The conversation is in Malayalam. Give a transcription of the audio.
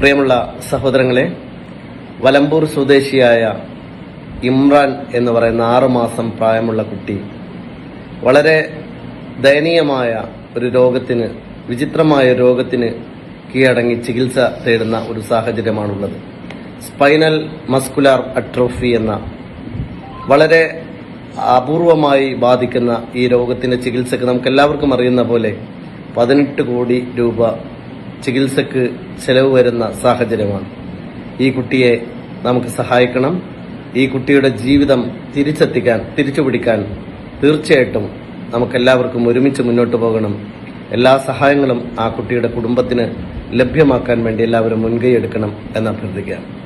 പ്രിയമുള്ള സഹോദരങ്ങളെ വലമ്പൂർ സ്വദേശിയായ ഇമ്രാൻ എന്ന് പറയുന്ന ആറുമാസം പ്രായമുള്ള കുട്ടി വളരെ ദയനീയമായ ഒരു രോഗത്തിന് വിചിത്രമായ രോഗത്തിന് കീഴടങ്ങി ചികിത്സ തേടുന്ന ഒരു സാഹചര്യമാണുള്ളത്. സ്പൈനൽ മസ്കുലാർ അട്രോഫി എന്ന വളരെ അപൂർവമായി ബാധിക്കുന്ന ഈ രോഗത്തിന്റെ ചികിത്സക്ക് നമുക്ക് എല്ലാവർക്കും അറിയുന്ന പോലെ പതിനെട്ട് കോടി രൂപ ചികിത്സക്ക് ചെലവ് വരുന്ന സാഹചര്യമാണ്. ഈ കുട്ടിയെ നമുക്ക് സഹായിക്കണം. ഈ കുട്ടിയുടെ ജീവിതം തിരിച്ചെത്തിക്കാൻ തിരിച്ചുപിടിക്കാൻ തീർച്ചയായിട്ടും നമുക്കെല്ലാവർക്കും ഒരുമിച്ച് മുന്നോട്ട് പോകണം. എല്ലാ സഹായങ്ങളും ആ കുട്ടിയുടെ കുടുംബത്തിന് ലഭ്യമാക്കാൻ വേണ്ടി എല്ലാവരും മുൻകൈ എടുക്കണം എന്ന് അഭ്യർത്ഥിക്കാം.